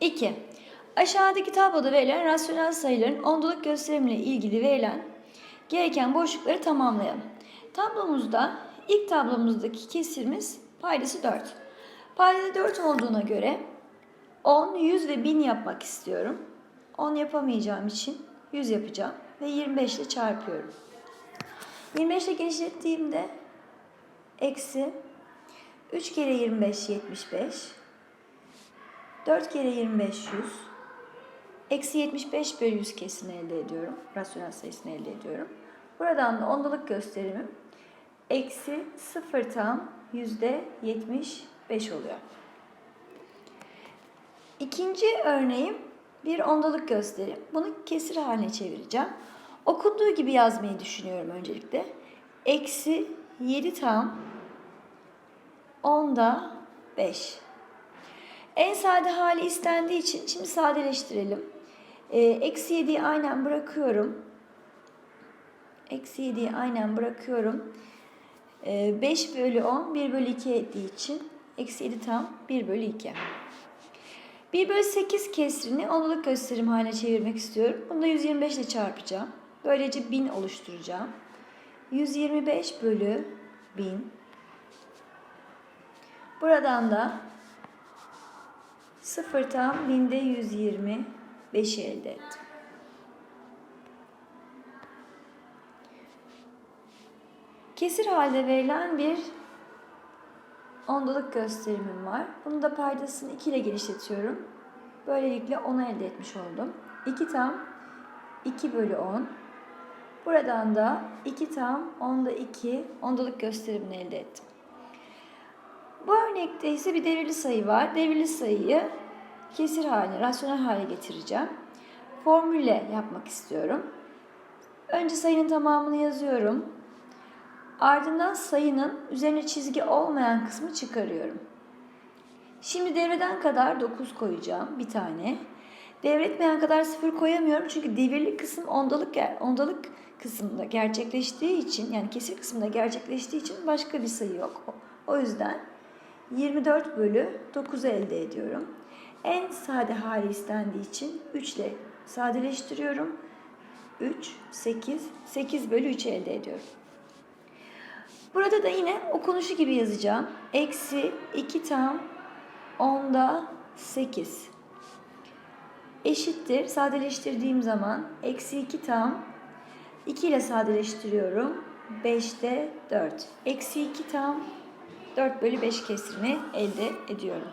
2. Aşağıdaki tabloda verilen rasyonel sayıların ondalık gösterimle ilgili verilen gereken boşlukları tamamlayalım. Tablomuzda ilk tablomuzdaki kesirimiz paydası 4. Paydada 4 olduğuna göre 10, 100 ve 1000 yapmak istiyorum. 10 yapamayacağım için 100 yapacağım ve 25 ile çarpıyorum. 25 ile genişlettiğimde eksi 3 kere 25 75 4 kere 25 100 eksi 75 bölü 100 kesini elde ediyorum. Rasyonel sayısını elde ediyorum. Buradan da ondalık gösterimim eksi 0 tam yüzde 75 oluyor. İkinci örneğim bir ondalık gösterim. Bunu kesir haline çevireceğim. Okunduğu gibi yazmayı düşünüyorum öncelikle. Eksi 7 tam onda 5. En sade hali istendiği için şimdi sadeleştirelim. Ee, eksi 7'yi aynen bırakıyorum. Eksi 7'yi aynen bırakıyorum. Ee, 5 bölü 10 1 bölü 2 ettiği için eksi 7 tam 1 bölü 2. 1 bölü 8 kesrini ondalık gösterim haline çevirmek istiyorum. Bunu da 125 ile çarpacağım. Böylece 1000 oluşturacağım. 125 bölü 1000. Buradan da 0 tam binde 125'i elde ettim. Kesir halde verilen bir ondalık gösterimim var. Bunu da paydasını 2 ile genişletiyorum. Böylelikle 10'u elde etmiş oldum. 2 tam 2 bölü 10. Buradan da 2 tam 10'da 2 ondalık gösterimini elde ettim. Bu örnekte ise bir devirli sayı var. Devirli sayıyı kesir haline, rasyonel hale getireceğim. Formülle yapmak istiyorum. Önce sayının tamamını yazıyorum. Ardından sayının üzerine çizgi olmayan kısmı çıkarıyorum. Şimdi devreden kadar 9 koyacağım bir tane. Devretmeyen kadar 0 koyamıyorum çünkü devirli kısım ondalık ondalık kısmında gerçekleştiği için yani kesir kısmında gerçekleştiği için başka bir sayı yok. O yüzden 24 bölü 9'u elde ediyorum. En sade hali istendiği için 3 ile sadeleştiriyorum. 3, 8, 8 bölü 3 elde ediyorum. Burada da yine okunuşu gibi yazacağım. Eksi 2 tam 10'da 8 eşittir. Sadeleştirdiğim zaman eksi 2 tam 2 ile sadeleştiriyorum. 5'te 4. Eksi 2 tam 4 bölü 5 kesirini elde ediyorum.